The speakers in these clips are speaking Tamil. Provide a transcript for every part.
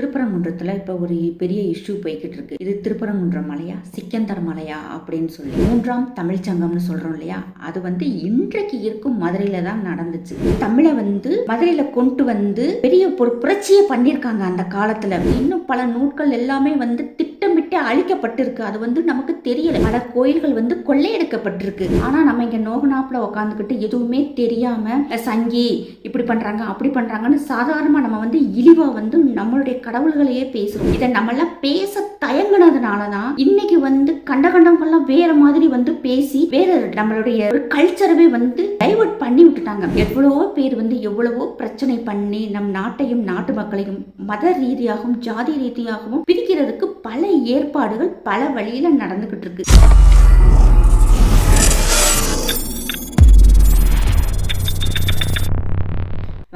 திருப்பரங்குன்றத்தில் இப்போ ஒரு பெரிய இஷ்யூ போய்கிட்டு இருக்கு இது திருப்பரங்குன்றம் மலையா? சிக்கந்தர் மலையா? அப்படின்னு சொல்லி. மூன்றாம் தமிழ் சங்கம்னு சொல்றோம் இல்லையா? அது வந்து இன்றைக்கு இருக்கும் மதுரையில தான் நடந்துச்சு. தமிழை வந்து மதுரையில கொண்டு வந்து பெரிய ஒரு புரட்சியை பண்ணியிருக்காங்க அந்த காலத்துல. இன்னும் பல நூட்கள் எல்லாமே வந்து திட்டமிட்டு அழிக்கப்பட்டிருக்கு. அது வந்து நமக்கு தெரியல. பல கோயில்கள் வந்து கொள்ளையெடுக்கப்பட்டிருக்கு. ஆனா நம்ம இங்க நோகனாப்புல உட்காந்துக்கிட்டு எதுவுமே தெரியாம சங்கி இப்படி பண்றாங்க அப்படி பண்றாங்கன்னு சாதாரணமா நம்ம வந்து இழிவா வந்து நம்மளுடைய கடவுள்களையே பேசுறோம். இதை நம்மளாம் பேச தயங்குனதுனால தான் இன்னைக்கு வந்து கண்ட கண்டவங்கெல்லாம் வேற மாதிரி வந்து பேசி வேற நம்மளுடைய ஒரு கல்ச்சரவே வந்து டைவர்ட் பண்ணி விட்டுட்டாங்க. எவ்வளவோ பேர் வந்து எவ்வளவோ பிரச்சனை பண்ணி நம் நாட்டையும் நாட்டு மக்களையும் மத ரீதியாகவும் ஜாதி ரீதியாகவும் பிரிக்கிறதுக்கு பல ஏற்பாடுகள் பல வழியில நடந்துகிட்டு இருக்கு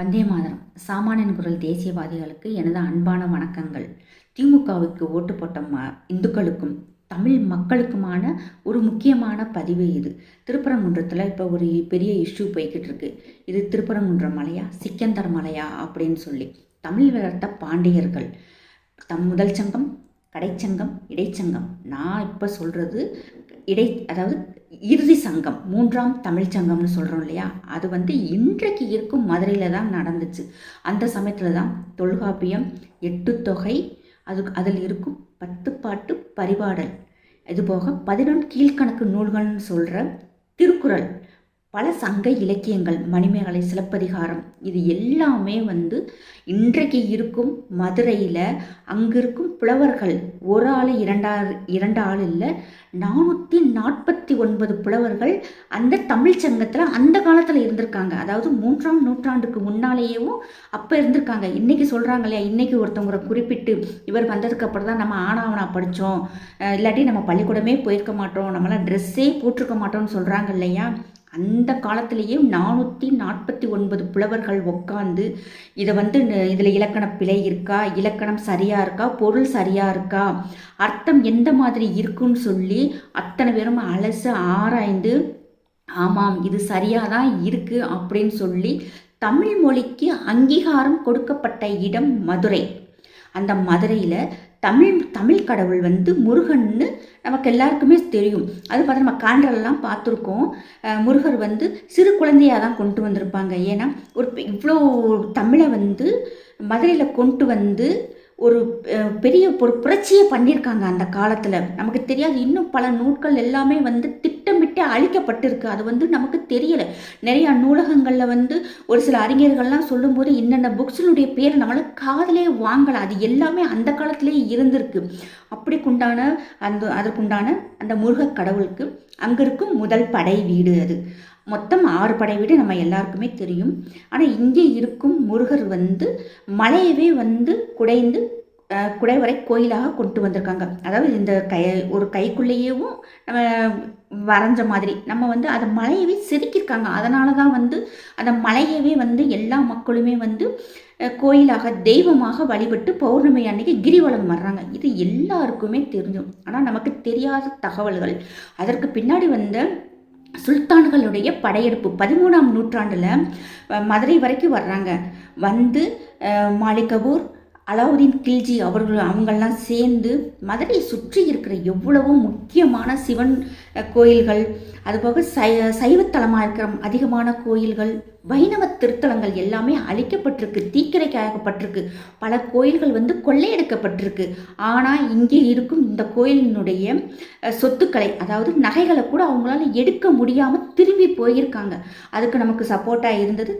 வந்தே மாதரம். சாமானியன் குரல் தேசியவாதிகளுக்கு எனது அன்பான வணக்கங்கள். திமுகவுக்கு ஓட்டு போட்ட ம இந்துக்களுக்கும் தமிழ் மக்களுக்குமான ஒரு முக்கியமான பதிவு இது. திருப்பரங்குன்றத்தில் இப்போ ஒரு பெரிய இஷ்யூ போய்கிட்டு இருக்கு இது திருப்பரங்குன்ற மலையா சிக்கந்தர் மலையா அப்படின்னு சொல்லி தமிழ் வளர்த்த பாண்டியர்கள். தம் முதல் சங்கம் கடைச்சங்கம் இடைச்சங்கம். நான் இப்போ சொல்கிறது இடை அதாவது இறுதி சங்கம் மூன்றாம் தமிழ் சங்கம்னு சொல்கிறோம் இல்லையா? அது வந்து இன்றைக்கு இருக்கும் மதுரையில் தான் நடந்துச்சு. அந்த சமயத்தில் தான் தொல்காப்பியம் எட்டு தொகை அது அதில் இருக்கும் பத்து பாட்டு பரிபாடல். இதுபோக பதினொன்று கீழ்கணக்கு நூல்கள்னு சொல்கிற திருக்குறள். பல சங்க இலக்கியங்கள் மணிமேகலை சிலப்பதிகாரம் இது எல்லாமே வந்து இன்றைக்கு இருக்கும் மதுரையில் அங்கே இருக்கும் புலவர்கள் ஒரு ஆள் இரண்டா இரண்டு ஆள் இல்லை நானூற்றி நாற்பத்தி ஒன்பது புலவர்கள் அந்த தமிழ் சங்கத்தில் அந்த காலத்தில் இருந்திருக்காங்க. அதாவது மூன்றாம் நூற்றாண்டுக்கு முன்னாலேயும் அப்போ இருந்திருக்காங்க. இன்றைக்கி சொல்கிறாங்க இல்லையா இன்றைக்கி ஒருத்தவங்களை குறிப்பிட்டு இவர் வந்ததுக்கப்புறம் தான் நம்ம ஆனாவனா படித்தோம் இல்லாட்டி நம்ம பள்ளிக்கூடமே போயிருக்க மாட்டோம் நம்மளாம் ட்ரெஸ்ஸே போட்டிருக்க மாட்டோம்னு சொல்கிறாங்க இல்லையா? அந்த காலத்திலேயே நானூற்றி நாற்பத்தி ஒன்பது புலவர்கள் உட்காந்து இதை வந்து இதில் இலக்கண பிழை இருக்கா இலக்கணம் சரியாக இருக்கா பொருள் சரியாக இருக்கா அர்த்தம் எந்த மாதிரி இருக்குன்னு சொல்லி அத்தனை பேரும் அலச ஆராய்ந்து ஆமாம் இது சரியாக தான் இருக்குது அப்படின்னு சொல்லி தமிழ் மொழிக்கு அங்கீகாரம் கொடுக்கப்பட்ட இடம் மதுரை. அந்த மதுரையில் தமிழ் தமிழ் கடவுள் வந்து முருகன்னு நமக்கு எல்லாருக்குமே தெரியும். அது பார்த்தா நம்ம காண்டலெல்லாம் பார்த்துருக்கோம். முருகர் வந்து சிறு குழந்தையாக தான் கொண்டு வந்திருப்பாங்க. ஏன்னா ஒரு இவ்வளோ தமிழை வந்து மதுரையில் கொண்டு வந்து ஒரு பெரிய ஒரு புரட்சியை பண்ணியிருக்காங்க அந்த காலத்தில். நமக்கு தெரியாது. இன்னும் பல நூட்கள் எல்லாமே வந்து விட்டு அழிக்கப்பட்டிருக்கு. அது வந்து நமக்கு தெரியலை. நிறையா நூலகங்களில் வந்து ஒரு சில அறிஞர்கள்லாம் சொல்லும்போது இன்னென்ன புக்ஸினுடைய பேர் நம்மளால் காதலே வாங்கலை. அது எல்லாமே அந்த காலத்திலேயே இருந்திருக்கு. அப்படிக்குண்டான அந்த அதற்குண்டான அந்த முருக கடவுளுக்கு அங்கே இருக்கும் முதல் படை வீடு அது. மொத்தம் ஆறு படை வீடு நம்ம எல்லாருக்குமே தெரியும். ஆனால் இங்கே இருக்கும் முருகர் வந்து மலையவே வந்து குடைந்து குடைவரை கோயிலாக கொண்டு வந்திருக்காங்க. அதாவது இந்த கை ஒரு கைக்குள்ளேயேவும் நம்ம வரைஞ்ச மாதிரி. நம்ம வந்து அதை மலையவே செதுக்கியிருக்காங்க. அதனால தான் வந்து அந்த மலையவே வந்து எல்லா மக்களுமே வந்து கோயிலாக தெய்வமாக வழிபட்டு பௌர்ணமி அன்னைக்கு கிரிவலம் வர்றாங்க. இது எல்லாருக்குமே தெரிஞ்சும். ஆனால் நமக்கு தெரியாத தகவல்கள். அதற்கு பின்னாடி வந்த சுல்தான்களுடைய படையெடுப்பு பதிமூணாம் நூற்றாண்டில் மதுரை வரைக்கும் வர்றாங்க. வந்து மாலிகபூர் அலாவுதீன் கில்ஜி அவர்கள் அவங்கெல்லாம் சேர்ந்து மதுரையை சுற்றி இருக்கிற எவ்வளவோ முக்கியமான சிவன் கோயில்கள். அதுபோக சை சைவத்தலமாக இருக்கிற அதிகமான கோயில்கள் வைணவ திருத்தலங்கள் எல்லாமே அழிக்கப்பட்டிருக்கு தீக்கிரைக்காகப்பட்டிருக்கு பல கோயில்கள் வந்து கொள்ளையெடுக்கப்பட்டிருக்கு. ஆனால் இங்கே இருக்கும் இந்த கோயிலினுடைய சொத்துக்களை அதாவது நகைகளை கூட அவங்களால எடுக்க முடியாமல் திரும்பி போயிருக்காங்க. அதுக்கு நமக்கு சப்போர்ட்டாக இருந்தது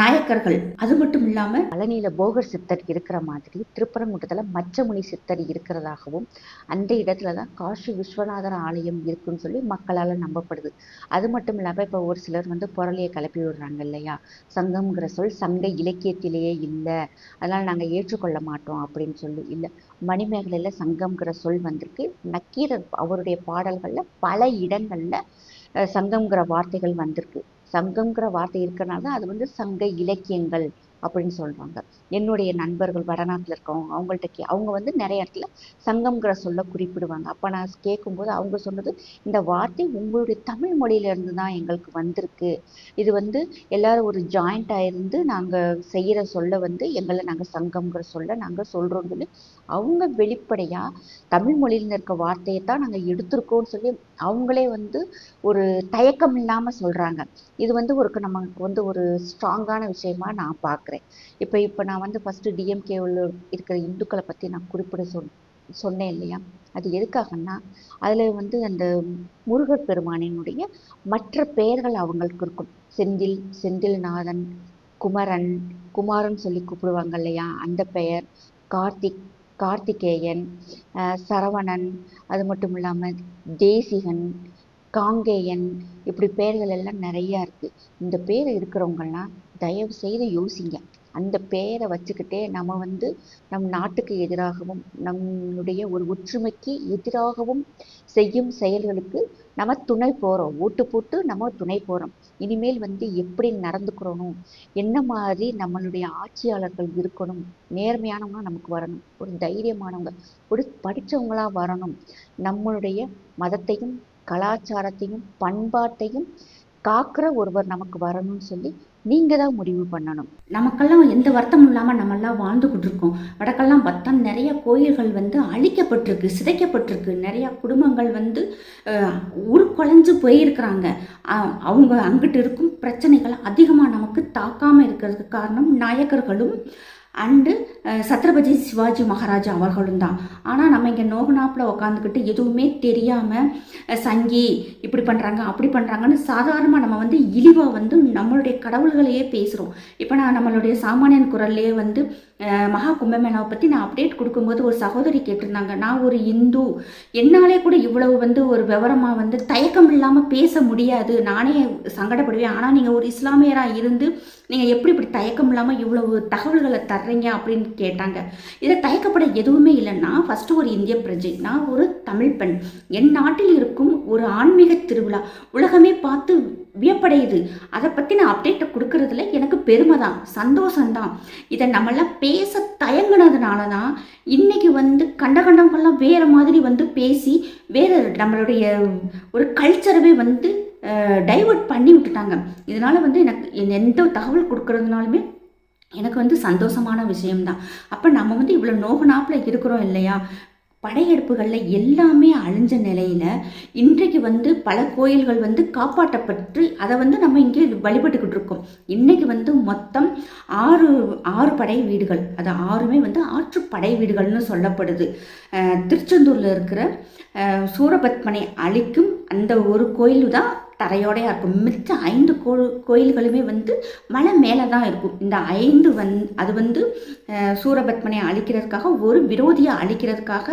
நாயக்கர்கள். அது மட்டும் இல்லாமல் பழனியில் போகர் சித்தர் இருக்கிற மாதிரி திருப்பரங்குன்றத்தில் மச்சமுனி சித்தர் இருக்கிறதாகவும் அந்த இடத்துல தான் காஷி விஸ்வநாதர் ஆலயம் இருக்குன்னு சொல்லி மக்களால் நம்பப்படுது. அது மட்டும் இல்லாமல் இப்போ ஒரு சிலர் வந்து புரளியை கிளப்பி விடுறாங்க இல்லையா? சங்கம்ங்கிற சொல் சங்க இலக்கியத்திலேயே இல்லை. அதனால் நாங்கள் ஏற்றுக்கொள்ள மாட்டோம் அப்படின்னு சொல்லி இல்லை. மணிமேகலையில் சங்கம்ங்கிற சொல் வந்திருக்கு. நக்கீரர் அவருடைய பாடல்களில் பல இடங்களில் சங்கம்ங்கிற வார்த்தைகள் வந்திருக்கு. சங்கம்ங்கிற வார்த்தை இருக்கிறனால தான் அது வந்து சங்க இலக்கியங்கள் அப்படின்னு சொல்கிறாங்க என்னுடைய நண்பர்கள் வடநாட்டில் இருக்கவங்க அவங்கள்ட்ட கே அவங்க வந்து நிறைய இடத்துல சங்கம்ங்கிற சொல்ல குறிப்பிடுவாங்க. அப்போ நான் கேட்கும்போது அவங்க சொன்னது இந்த வார்த்தை உங்களுடைய தமிழ் மொழியிலேருந்து தான் எங்களுக்கு வந்திருக்கு. இது வந்து எல்லாரும் ஒரு ஜாயிண்ட்டாக இருந்து நாங்கள் செய்கிற சொல்ல வந்து எங்களை நாங்கள் சங்கம்ங்கிற சொல்ல நாங்கள் சொல்கிறோம்னு சொல்லி அவங்க வெளிப்படையாக தமிழ் மொழியில் இருக்க வார்த்தையை தான் நாங்கள் எடுத்திருக்கோம்னு சொல்லி அவங்களே வந்து ஒரு தயக்கம் இல்லாமல் சொல்கிறாங்க இது வந்து ஒரு நமக்கு வந்து ஒரு ஸ்ட்ராங்கான விஷயமா நான் பார்க்குறேன் இப்போ இப்போ நான் வந்து ஃபஸ்ட்டு டிஎம்கேவில் இருக்கிற இந்துக்களை பற்றி நான் குறிப்பிட சொல் சொன்னேன் இல்லையா? அது எதுக்காகன்னா அதில் வந்து அந்த முருகர் பெருமானினுடைய மற்ற பெயர்கள் அவங்களுக்கு இருக்கும். செந்தில் செந்தில்நாதன் குமரன் குமாரன் சொல்லி கூப்பிடுவாங்க இல்லையா? அந்த பெயர் கார்த்திக் கார்த்திகேயன் சரவணன் அது மட்டும் இல்லாமல் தேசிகன் காங்கேயன் இப்படி பெயர்கள் எல்லாம் நிறையா இருக்குது இந்த பேர் இருக்கிறவங்கெல்லாம் தயவு செய்து யோசிங்க. அந்த பெயரை வச்சுக்கிட்டே நம்ம வந்து நம் நாட்டுக்கு எதிராகவும் நம்முடைய ஒரு ஒற்றுமைக்கு எதிராகவும் செய்யும் செயல்களுக்கு நம்ம துணை போகிறோம் ஓட்டு போட்டு நம்ம துணை போகிறோம் இனிமேல் வந்து எப்படி நடந்துக்கிறணும் என்ன மாதிரி நம்மளுடைய ஆட்சியாளர்கள் இருக்கணும் நேர்மையானவங்க நமக்கு வரணும் ஒரு தைரியமானவங்க ஒரு படித்தவங்களாக வரணும். நம்மளுடைய மதத்தையும் கலாச்சாரத்தையும் பண்பாட்டையும் காக்கிற ஒருவர் நமக்கு வரணும்னு சொல்லி நீங்கள் தான் முடிவு பண்ணணும். நமக்கெல்லாம் எந்த வருத்தமும் இல்லாமல் நம்மெல்லாம் வாழ்ந்துக்கிட்டு இருக்கோம் வடக்கெல்லாம் பார்த்தா நிறைய கோயில்கள் வந்து அழிக்கப்பட்டிருக்கு சிதைக்கப்பட்டிருக்கு. நிறையா குடும்பங்கள் வந்து உருக்குலைஞ்சு போயிருக்கிறாங்க. அவங்க அங்கிட்டு இருக்கும் பிரச்சனைகள் அதிகமாக நமக்கு தாக்காமல் இருக்கிறதுக்கு காரணம் நாயக்கர்களும் அண்டு சத்ரபதி சிவாஜி மகாராஜா அவர்களும் தான். ஆனால் நம்ம இங்கே நோகனாப்பில் உட்காந்துக்கிட்டு எதுவுமே தெரியாமல் சங்கி இப்படி பண்ணுறாங்க அப்படி பண்ணுறாங்கன்னு சாதாரணமாக நம்ம வந்து இழிவாக வந்து நம்மளுடைய கடவுள்களையே பேசுகிறோம் இப்போ நான் நம்மளுடைய சாமானியன் குரல்லையே வந்து மகா கும்பமேளாவை பற்றி நான் அப்டேட் கொடுக்கும்போது ஒரு சகோதரி கேட்டிருந்தாங்க. நான் ஒரு இந்து. என்னாலே கூட இவ்வளவு வந்து ஒரு விவரமாக வந்து தயக்கம் இல்லாமல் பேச முடியாது. நானே சங்கடப்படுவேன். ஆனால் நீங்கள் ஒரு இஸ்லாமியராக இருந்து நீங்கள் எப்படி இப்படி தயக்கம் இல்லாமல் இவ்வளவு தகவல்களை தர்றீங்க அப்படின்னு கேட்டாங்க. இதை தயக்கப்பட எதுவுமே இல்லைன்னா ஃபஸ்ட்டு ஒரு இந்திய பிரஜை. நான் ஒரு தமிழ் பெண். என் நாட்டில் இருக்கும் ஒரு ஆன்மீக திருவிழா. உலகமே பார்த்து வியப்படையுது. அதை பற்றி நான் அப்டேட்டை கொடுக்கறதுல எனக்கு பெருமை தான். சந்தோஷம்தான் இதை நம்மளாம் பேச தயங்குனதுனால தான் இன்றைக்கி வந்து கண்டகண்டங்கள்லாம் வேறு மாதிரி வந்து பேசி வேறு நம்மளுடைய ஒரு கல்ச்சரவே வந்து டைவர்ட் பண்ணி விட்டுட்டாங்க. இதனால் வந்து எனக்கு எந்த- தகவல் கொடுக்கறதுனாலுமே எனக்கு வந்து சந்தோஷமான விஷயம்தான். அப்போ நம்ம வந்து இவ்வளோ நோகனாப்பில் இருக்கிறோம் இல்லையா? படையெடுப்புகளில் எல்லாமே அழிஞ்ச நிலையில் இன்றைக்கு வந்து பல கோயில்கள் வந்து காப்பாற்றப்பட்டு அதை வந்து நம்ம இங்கே வழிபட்டுக்கிட்டு இருக்கோம். இன்றைக்கி வந்து மொத்தம் ஆறு ஆறு படை வீடுகள். அது ஆறுமே வந்து ஆற்று படை வீடுகள்னு சொல்லப்படுது. திருச்செந்தூரில் இருக்கிற சூரபத்மனை அழிக்கும் அந்த ஒரு கோயில் தான் தரையோடையாக இருக்கும். மிச்ச ஐந்து கோ கோயில்களுமே வந்து மலை மேலே தான் இருக்கும். இந்த ஐந்து வந் அது வந்து சூரபத்மனை அழிக்கிறதுக்காக ஒரு விரோதியை அழிக்கிறதுக்காக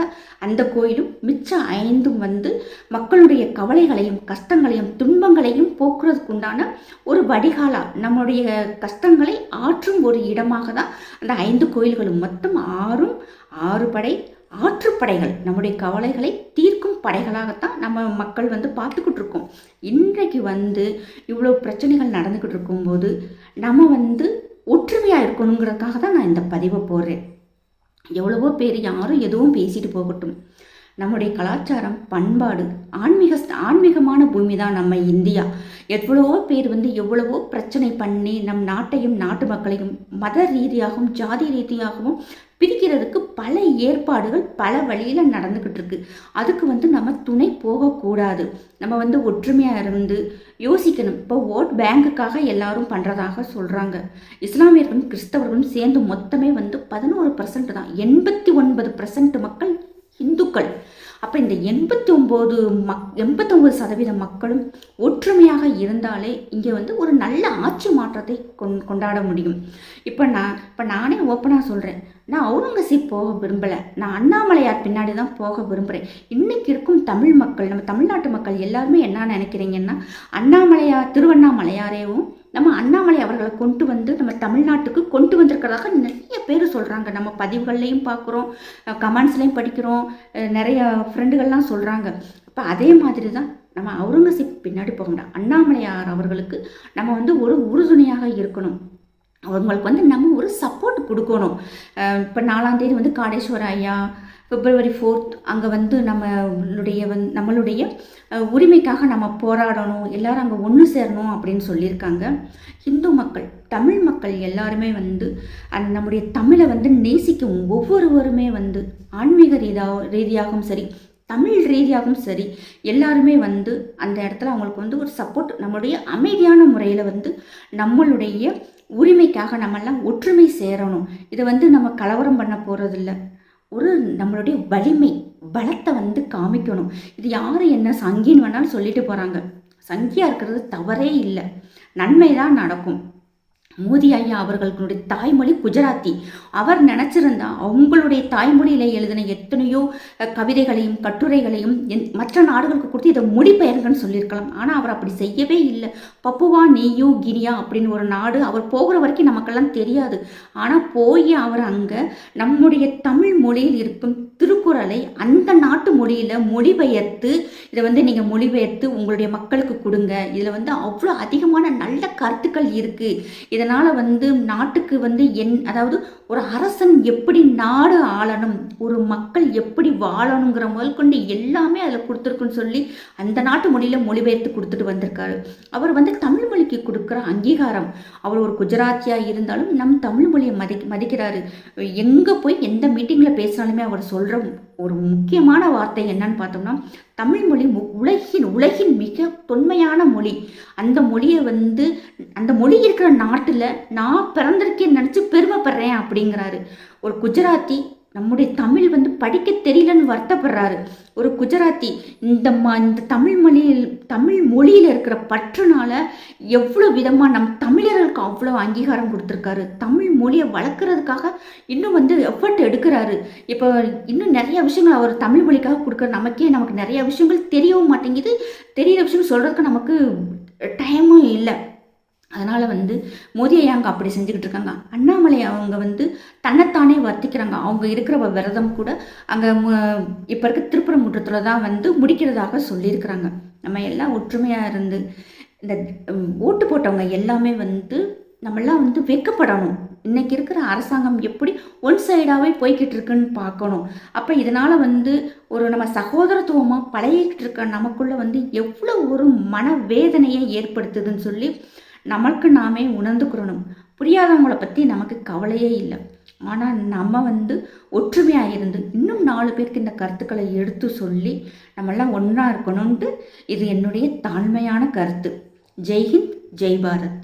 அந்த கோயிலும் மிச்ச ஐந்தும் வந்து மக்களுடைய கவலைகளையும் கஷ்டங்களையும் துன்பங்களையும் போக்குறதுக்கு உண்டான ஒரு வடிகாலா. நம்மளுடைய கஷ்டங்களை ஆற்றும் ஒரு இடமாக தான் அந்த ஐந்து கோயில்களும். மொத்தம் ஆறும் ஆறு படை ஆற்றுப்படைகள். நம்முடைய கவலைகளை படைகளாகத்தான் நம்ம மக்கள் வந்து பார்த்துக்கிட்டு இருக்கோம் இன்றைக்கு வந்து இவ்வளோ பிரச்சனைகள் நடந்துக்கிட்டு இருக்கும்போது நம்ம வந்து ஒற்றுமையாக இருக்கணுங்கிறதுக்காக தான் நான் இந்த பதிவை போடுறேன். எவ்வளவோ பேர் யாரும் எதுவும் பேசிட்டு போகட்டும். நம்முடைய கலாச்சாரம் பண்பாடு ஆன்மீக ஆன்மீகமான பூமி தான் நம்ம இந்தியா. எவ்வளவோ பேர் வந்து எவ்வளவோ பிரச்சனை பண்ணி நம் நாட்டையும் நாட்டு மக்களையும் மத ரீதியாகவும் ஜாதி ரீதியாகவும் பிரிக்கிறதுக்கு பல ஏற்பாடுகள் பல வழியில் நடந்துக்கிட்டு இருக்கு. அதுக்கு வந்து நம்ம துணை போகக்கூடாது நம்ம வந்து ஒற்றுமையாக இருந்து யோசிக்கணும். இப்போ ஓட் பேங்குக்காக எல்லாரும் பண்ணுறதாக சொல்கிறாங்க இஸ்லாமியர்களும் கிறிஸ்தவர்களும் சேர்ந்து மொத்தமே வந்து பதினோரு பர்சன்ட் தான். எண்பத்தி ஒன்பது பர்சன்ட் மக்கள் இந்துக்கள். அப்போ இந்த எண்பத்தி ஒம்பது மக் எண்பத்தொம்பது சதவீத மக்களும் ஒற்றுமையாக இருந்தாலே இங்கே வந்து ஒரு நல்ல ஆட்சி மாற்றத்தை கொண் கொண்டாட முடியும். இப்போ நான் இப்போ நானே ஓப்பனாக சொல்கிறேன் நான் அவுரங்கசீப் போக விரும்பலை. நான் அண்ணாமலையார் பின்னாடி தான் போக விரும்புகிறேன் இன்றைக்கி இருக்கும் தமிழ் மக்கள் நம்ம தமிழ்நாட்டு மக்கள் எல்லாருமே என்ன நினைக்கிறீங்கன்னா அண்ணாமலையார் திருவண்ணாமலையாரையும் நம்ம அண்ணாமலை அவர்களை கொண்டு வந்து நம்ம தமிழ்நாட்டுக்கு கொண்டு வந்திருக்கிறதாக நிறைய பேர் சொல்கிறாங்க நம்ம பதிவுகள்லையும் பார்க்குறோம் கமெண்ட்ஸ்லையும் படிக்கிறோம் நிறைய ஃப்ரெண்டுகள்லாம் சொல்கிறாங்க இப்போ அதே மாதிரி தான் நம்ம அவுரங்கசீப் பின்னாடி போக முடியும் அண்ணாமலையார் அவர்களுக்கு நம்ம வந்து ஒரு உறுதுணையாக இருக்கணும். அவங்களுக்கு வந்து நம்ம ஒரு சப்போர்ட் கொடுக்கணும். இப்போ நாலாந்தேதி வந்து காடேஸ்வர ஐயா பிப்ரவரி ஃபோர்த் அங்கே வந்து நம்மளுடைய வந் நம்மளுடைய உரிமைக்காக நம்ம போராடணும் எல்லாரும் அங்கே ஒன்று சேரணும் அப்படின்னு சொல்லியிருக்காங்க. இந்து மக்கள் தமிழ் மக்கள் எல்லாருமே வந்து அந்த நம்முடைய தமிழை வந்து நேசிக்கும் ஒவ்வொருவருமே வந்து ஆன்மீக ரீதியாக ரீதியாகவும் சரி தமிழ் ரீதியாகவும் சரி எல்லாருமே வந்து அந்த இடத்துல அவங்களுக்கு வந்து ஒரு சப்போர்ட் நம்மளுடைய அமைதியான முறையில் வந்து நம்மளுடைய உரிமைக்காக நம்மெல்லாம் ஒற்றுமை சேரணும். இதை வந்து நம்ம கலவரம் பண்ண போகிறதில்ல ஒரு நம்மளுடைய வலிமை பலத்தை வந்து காமிக்கணும். இது யார் என்ன சங்கின்னு வேணாலும் சொல்லிட்டு போகிறாங்க சங்கியாக இருக்கிறது தவறே இல்லை. நன்மை தான் நடக்கும். மோதி ஐயா அவர்களுடைய தாய்மொழி குஜராத்தி. அவர் நினச்சிருந்தா அவங்களுடைய தாய்மொழியில் எழுதின எத்தனையோ கவிதைகளையும் கட்டுரைகளையும் மற்ற நாடுகளுக்கு கொடுத்து இதை மொழிபெயர்ங்கன்னு சொல்லியிருக்கலாம். ஆனால் அவர் அப்படி செய்யவே இல்லை. பப்புவா நியூ கினியா அப்படின்னு ஒரு நாடு அவர் போகிற வரைக்கும் நமக்கெல்லாம் தெரியாது. ஆனால் போய் அவர் அங்கே நம்முடைய தமிழ் மொழியில் இருக்கும் திருக்குறளை அந்த நாட்டு மொழியில் மொழிபெயர்த்து இதை வந்து நீங்கள் மொழிபெயர்த்து உங்களுடைய மக்களுக்கு கொடுங்க. இதில் வந்து அவ்வளோ அதிகமான நல்ல கருத்துக்கள் இருக்குது இதை இதனால் வந்து நாட்டுக்கு வந்து என் அதாவது ஒரு அரசன் எப்படி நாடு ஆளணும் ஒரு மக்கள் எப்படி வாழணுங்கிற முதல் கொண்டு எல்லாமே அதில் கொடுத்துருக்குன்னு சொல்லி அந்த நாட்டு மொழியில் மொழிபெயர்த்து கொடுத்துட்டு வந்திருக்காரு. அவர் வந்து தமிழ் மொழிக்கு கொடுக்குற அங்கீகாரம் அவர் ஒரு குஜராத்தியாக இருந்தாலும் நம் தமிழ் மொழியை மதி மதிக்கிறாரு. எங்கே போய் எந்த மீட்டிங்கில் பேசினாலுமே அவர் சொல்கிற ஒரு முக்கியமான வார்த்தை என்னன்னு பார்த்தோம்னா தமிழ் மொழி மு- உலகின் உலகின் மிக தொன்மையான மொழி. அந்த மொழியை வந்து அந்த மொழி இருக்கிற நாட்டில் நான் பிறந்திருக்கேன்னு நினச்சி பெருமைப்படுறேன் அப்படிங்கிறாரு. ஒரு குஜராத்தி நம்முடைய தமிழ் வந்து படிக்க தெரியலன்னு வருத்தப்படுறாரு. ஒரு குஜராத்தி இந்த ம இந்த தமிழ் மொழியில் தமிழ் மொழியில் இருக்கிற பற்றுனால எவ்வளோ விதமாக நம் தமிழர்களுக்கு அவ்வளோ அங்கீகாரம் கொடுத்துருக்காரு. தமிழ் மொழியை வளர்க்குறதுக்காக இன்னும் வந்து எஃபர்ட் எடுக்கிறாரு. இப்போ இன்னும் நிறைய விஷயங்கள் அவர் தமிழ் மொழிக்காக கொடுக்குற நமக்கே நமக்கு நிறைய விஷயங்கள் தெரியவும் மாட்டேங்குது. தெரியிற விஷயம் சொல்கிறதுக்கு நமக்கு டைமும் இல்லை. அதனால் வந்து மோதியை அங்கே அப்படி செஞ்சுக்கிட்டு இருக்காங்க? அண்ணாமலை அவங்க வந்து தன்னைத்தானே வர்த்திக்கிறாங்க. அவங்க இருக்கிற விரதம் கூட அங்கே இப்போ இருக்க திருப்பரங்குன்றத்தில் தான் வந்து முடிக்கிறதாக சொல்லியிருக்கிறாங்க. நம்ம எல்லாம் ஒற்றுமையாக இருந்து இந்த ஓட்டு போட்டவங்க எல்லாமே வந்து நம்மெல்லாம் வந்து வெக்கப்படணும். இன்றைக்கி இருக்கிற அரசாங்கம் எப்படி ஒன் சைடாகவே போய்கிட்டு இருக்குன்னு பார்க்கணும். அப்போ இதனால் வந்து ஒரு நம்ம சகோதரத்துவமாக பழகிக்கிட்டு இருக்க நமக்குள்ளே வந்து எவ்வளோ ஒரு மனவேதனையை ஏற்படுத்துதுன்னு சொல்லி நமக்கு நாமே உணர்ந்துக்கிறணும். புரியாதவங்கள பற்றி நமக்கு கவலையே இல்லை. ஆனால் நம்ம வந்து ஒற்றுமையாக இருந்து இன்னும் நாலு பேருக்கு இந்த கருத்துக்களை எடுத்து சொல்லி நம்மெல்லாம் ஒன்றா இருக்கணும்ன்ட்டு இது என்னுடைய தாழ்மையான கருத்து. ஜெய்ஹிந்த் ஜெய் பாரத்.